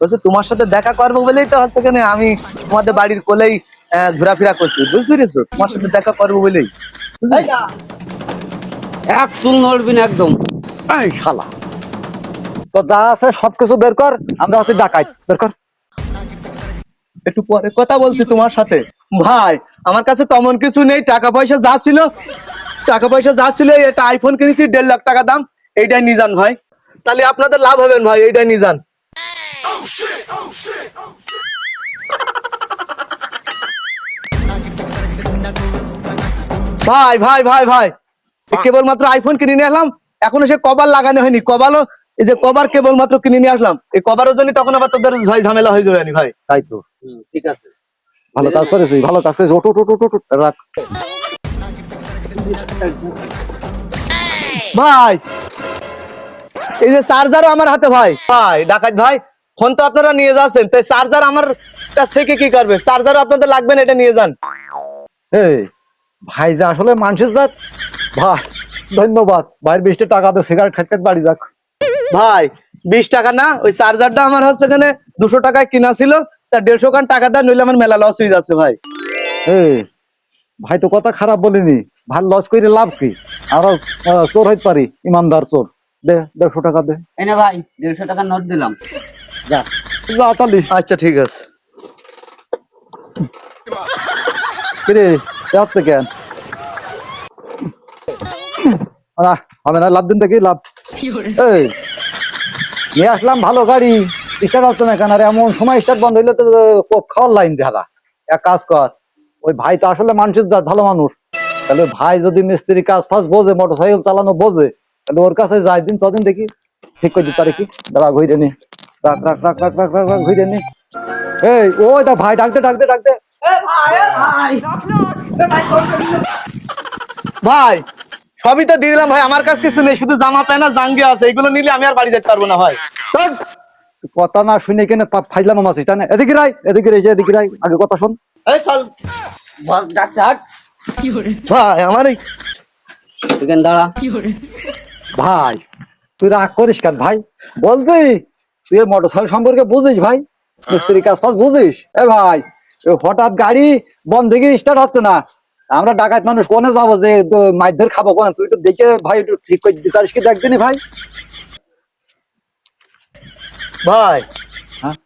বলছে তোমার সাথে দেখা করব বলেই তো হচ্ছে কেন আমি তোমাদের বাড়ির কোলেই ঘোরাফেরা করছি। বুঝতে পেরেছ? তোমার সাথে দেখা করব বলেই। এক চুল নড়বি না একদম। এই শালা। তো যা আছে সবকিছু বের কর আমরা আছি ডাকাইত বের কর। একটু পরে কথা বলছি তোমার সাথে। ভাই আমার কাছে তেমন কিছু নেই। টাকা পয়সা যা ছিল টাকা পয়সা যা ছিল এটা আইফোন কিনেছি দেড় লাখ টাকা দাম। এইটাই নিয়ে যান ভাই। তাহলে আপনাদের লাভ হবেন ভাই এইটাই নিয়ে যান ভাই ভাই। ভাই ভাই কেবলমাত্র আইফোন কিনে নিয়ে আসলাম। এখনও সে কভার লাগানো হয়নি। কভারও এই যে কভার কেবলমাত্র কিনে নিয়ে আসলাম। এই কভারের জন্য তখন আবার তোদের ঝয় ঝামেলা হয়ে যাবে ভাই। তাই তো। ঠিক আছে। ভালো কাজ করেছিস ভালো কাজ করেছিস। ওট ওট, ওট রাখ। ভাই এই যে চার্জারও আমার হাতে ভাই। ভাই ডাকাত ভাই। ফোন তো আপনারা নিয়ে যাচ্ছেন। তাই চার্জার আমার কাছ থেকে কি করবে? চার্জারও আপনাদের লাগবে না এটা নিয়ে যান। এই ভাই যে আসলে মানুষের জাত। ভাই ধন্যবাদ। ভাইয়ের বিশটা টাকা দিয়ে সিগারেট খাইতে বাড়ি যাক। ভাই বিশ টাকা না ওই চার্জারটা আমার হচ্ছে এখানে দুশো টাকায় কিনা ছিল তা দেড়শো খান টাকা দেয় নইলে আমার মেলা লস হয়ে যাচ্ছে ভাই। এই ভাই তো কথা খারাপ বলিনি। ভালো লস করে লাভ কি? আহ, চোর হইতে পারি ইমানদার চোর। দে দেড়শো টাকা দে। এনে ভাই দেড়শো টাকা নোট দিলাম। যা। যা তালি আচ্ছা ঠিক আছে। কিরে যাচ্ছে কেন? না হবে না লাভ দিন দেখি লাভ। এই নিয়ে আসলাম ভালো গাড়ি। স্টার্ট হচ্ছে না কেন? আর এমন সময় স্টার্ট বন্ধ হইলে তো খাওয়ার লাইন দেখা এক কাজ কর ওই ভাই তো আসলে মানুষের জাত ভালো মানুষ। তাহলে ভাই যদি মিস্ত্রি কাজ ফাজ বোঝে মোটর সাইকেল চালানো বোঝে তাহলে ওর কাছে যাই দিন ছদিন দেখি। ঠিক করে দিতে পারে কি? দাঁড়া ঘুরে নি। রাখ রাখ রাখ রাখ রাখ ঘুরে নি। এই ওই দা ভাই ডাকতে ডাকতে ডাকতে। ভাই সবই তো দিয়ে দিলাম ভাই আমার কাছে কিছু নেই শুধু জামা প্যান্ট আর জাঙ্গি আছে এগুলো নিলে আমি আর বাড়ি যেতে পারব না ভাই। কথা না শুনে কেন ফাইলাম মাছিস তাই না এদিকে রাই এদিকে রাই এদিকে রাই আগে কথা শোন। এই চল। ভাই আমার এই দাঁড়া। ভাই তুই রাগ করিস কেন ভাই? বলছি তুই মোটর সাইকেল সম্পর্কে বুঝিস ভাই? মিস্ত্রি কাজ ফাজ বুঝিস? এ ভাই হঠাৎ গাড়ি বন্ধ থেকে স্টার্ট হচ্ছে না। আমরা ডাকাত মানুষ কোনে যাব যে দ- মাছ ধরে খাব কোনে? তুই একটু দেখে ভাই একটু ঠিক করে দিতে পারিস কি দেখদিনি ভাই। ভাই হ্যাঁ?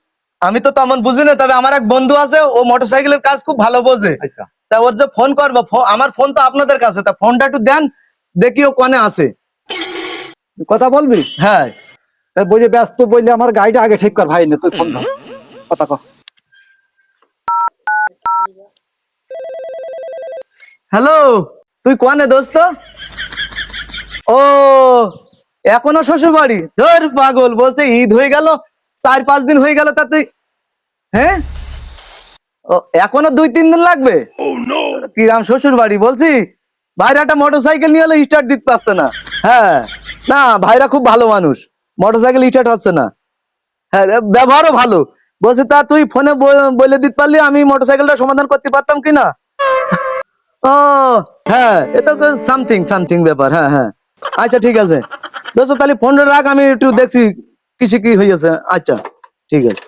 আমি তো তেমন বুঝি না তবে আমার এক বন্ধু আছে ও মোটরসাইকেলের কাজ খুব ভালো বোঝে। আচ্ছা। তা ওর যে ফোন করব আমার ফোন তো আপনাদের কাছে তা ফোনটা একটু দেন দেখি ও কনে আছে। কথা বলবি? হ্যাঁ। বুঝে ব্যস্ত বললে আমার গাড়িটা আগে ঠিক কর ভাই না তুই ফোন। কথা কর হ্যালো তুই কনে দোস্ত? ও এখনও শ্বশুর বাড়ি ধর পাগল বলছে ঈদ হয়ে গেল চার পাঁচ দিন হয়ে গেল তা তুই হ্যাঁ? ও এখনও দুই তিন দিন লাগবে? কিরাম শ্বশুর বাড়ি বলছি ভাইরা একটা মোটর সাইকেল নিয়ে হলে স্টার্ট দিতে পারছে না। হ্যাঁ না ভাইরা খুব ভালো মানুষ। মোটর সাইকেল স্টার্ট হচ্ছে না। হ্যাঁ ব্যবহারও ভালো। বলছে, তা তুই ফোনে বলে দিতে পারলি আমি মোটর সাইকেলটা সমাধান করতে পারতাম কিনা ও হ্যাঁ এটা তো সামথিং সামথিং ব্যাপার হ্যাঁ হ্যাঁ। আচ্ছা ঠিক আছে। দোস্ত, তাহলে ফোনটা রাখ, আমি একটু দেখছি কিছু কি হয়েছে আচ্ছা ঠিক আছে।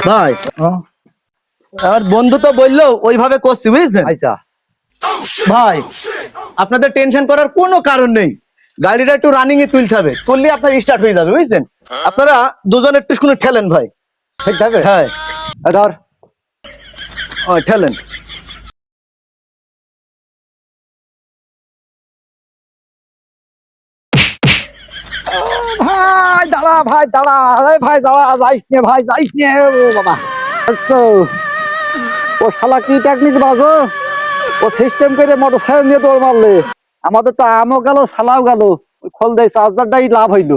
ভাই? আর বন্ধু তো বলল ওইভাবে করছি বুঝছেন? আচ্ছা। ভাই আপনাদের টেনশন করার কোনো কারণ নেই। গাড়িটা একটু রানিং এ তুলতে হবে। তুললে আপনার স্টার্ট হয়ে যাবে বুঝছেন? আপনারা দুজন একটু শুনে ঠেলেন ভাই। ঠিক থাকবে হ্যাঁ। ধর ঠেলেন। ভাই দাঁড়া ভাই দাঁড়া। ভাই দাঁড়া যাইস নে ভাই যাইস নে। ও বাবা। ও শালা কি টেকনিক বাজো? ও সিস্টেম করে মোটর সাইকেল নিয়ে দৌড় মারলে। আমাদের তো আমও গেল সালাও গেল। ওই খোল দেয় চার্জারটাই লাভ হইল।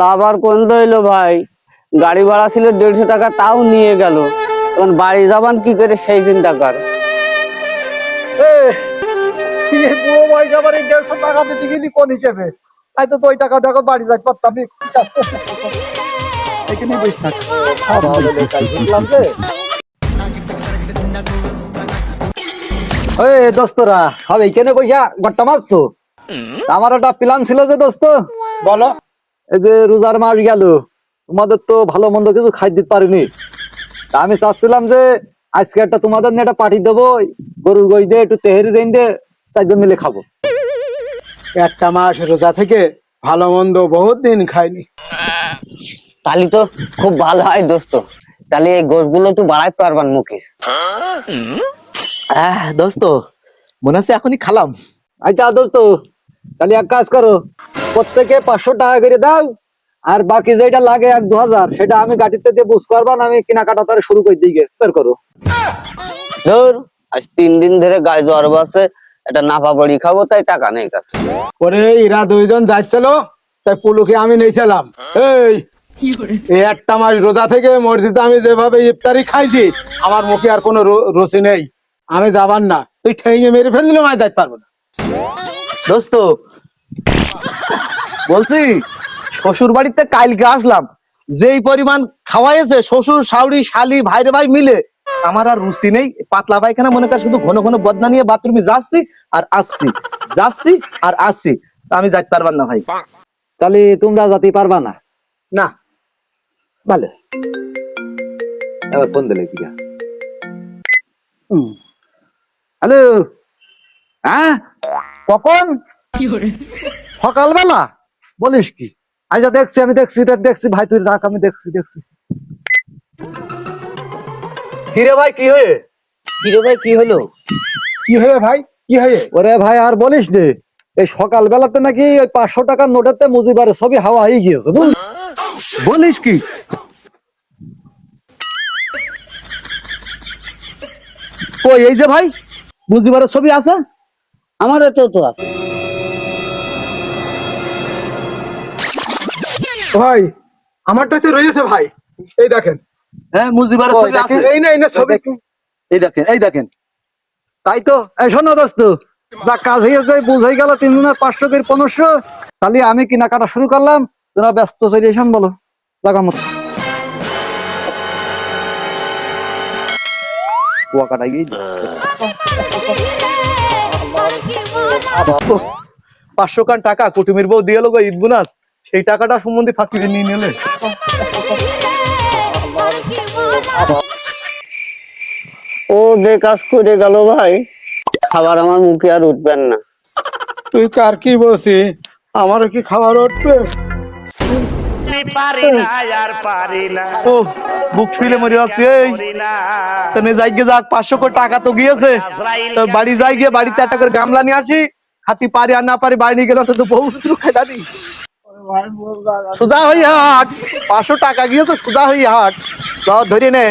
লাভ আর কোন রইল ভাই? গাড়ি ভাড়া ছিল দেড়শো টাকা তাও নিয়ে গেল। তখন বাড়ি যাবান কি করে সেই চিন্তা কর। এ, এই বুড়ো বয়স আবার এই দেড়শো টাকা দিতে গেলি কোন হিসেবে? তাই তো ওই টাকা দেখো বাড়ি যাই পারতাম এখানেই বসে থাক। বুঝলাম যে। ওই দোস্তরা এইখানে বইসা গট্টা মাছ তো। আমার একটা প্ল্যান ছিল যে দোস্ত বলো। এই যে রোজার মাস গেল তোমাদের তো ভালো মন্দ কিছু খাই দিতে পারিনি। তা আমি চাচ্ছিলাম যে আজকে একটা তোমাদের নিয়ে একটা পার্টি দেবো গরুর গই দিয়ে একটু তেহেরি দেন দিয়ে চারজন মিলে খাব। একটা মাস রোজা থেকে ভালো মন্দ বহুত দিন খাইনি। তাহলে তো খুব ভালো হয় দোস্ত। তাহলে এই গোশগুলো একটু বাড়াইতে পারবান মুখিস আহ দোস্ত মনে আছে এখনই খালাম। আচ্ছা দোস্ত তাহলে এক কাজ করো। প্রত্যেকে পাঁচশো টাকা করে দাও আর বাকি যেটা লাগে এক দু হাজার সেটা আমি গাড়িতে দিয়ে বুঝ করবান আমি কেনাকাটা তার শুরু করে দিই। বের করো। ধর আজ তিন দিন ধরে গায়ে জ্বর বাসে একটা নাফা বড়ি খাব তাই টাকা নেই কাছে। পরে এরা দুইজন যাচ্ছিল তাই পুলুকে আমি নিয়েছিলাম। এই এই একটা মাস রোজা থেকে মসজিদে আমি যেভাবে ইফতারি খাইছি আমার মুখে আর কোনো রু- রুচি নেই। আমি যাবার না। তুই ঠেঙে মেরে ফেললে আমি যাইতে পারব না। দোস্ত বলছি শ্বশুর বাড়িতে কালকে আসলাম। যেই পরিমাণ খাওয়াইছে শ্বশুর শাউরি শালি ভাইরে ভাই মিলে আমার আর রুচি নেই পাতলা পায়খানা মনে কর শুধু ঘন ঘন বদনা নিয়ে বাথরুমে যাচ্ছি আর আসছি যাচ্ছি আর আসছি আমি যাইতে পারবার না ভাই। তাহলে তোমরা যেতে পারবা না। না। ভালো। এবার ফোন দিলে কি হ্যালো? হ্যাঁ? কখন? সকালবেলা? বলিস কি? আচ্ছা দেখছি আমি দেখছি দেখছি ভাই তুই রাখ আমি দেখছি দেখছি। হিরে ভাই কি হয়ে? হিরো ভাই কি হলো? কি হয়ে ভাই? কি হয়ে? ওরে ভাই আর বলিস নে এই সকালবেলাতে নাকি ওই পাঁচশো টাকার নোটেতে মুজিবারে ছবি হাওয়া হয়ে গিয়েছে বলিস কি? কই এই যে ভাই বুঝিবারের ছবি আছে? আমার তো তো আছে। ভাই আমারটা তো রয়েছে ভাই। এই দেখেন হ্যাঁ মুজিবারের ছবি আছে। এই না এই না ছবি। এই দেখেন এই দেখেন। তাই তো? এই শোনো দোস্ত যা কাজ হয়ে যায় বুঝ হয়ে গেল তিনজনের পাঁচশো করে পনেরোশো। তাহলে আমি কেনাকাটা শুরু করলাম তোরা ব্যস্ত চলে এসেন বলো। কুয়াকাটা গিয়ে পাঁচশো কান টাকা কুটুমির বউ দিয়ে লোক ঈদ বোনাস সেই টাকাটা সম্বন্ধে ফাঁকি নিয়ে নিলে। ও যে কাজ করে গেল ভাই খাবার আমার মুখে আর উঠবেন না। তুই কার কি বলছি? আমারও কি খাবার উঠবে? পারি না আর পারি না। ও বুক ছুইলে মরে যাচ্ছে এই। তাহলে যাই গিয়ে যাক পাঁচশো কোটি টাকা তো গিয়েছে। তো বাড়ি যাই গিয়ে বাড়িতে একটা করে গামলা নিয়ে আসি। হাতি পারি আর না পারি বাড়ি নিয়ে গেলে তো বহু খাই দাদি সোজা হই হাট পাঁচশো টাকা গিয়ে তো সুদা হই হাট। ধরে নে।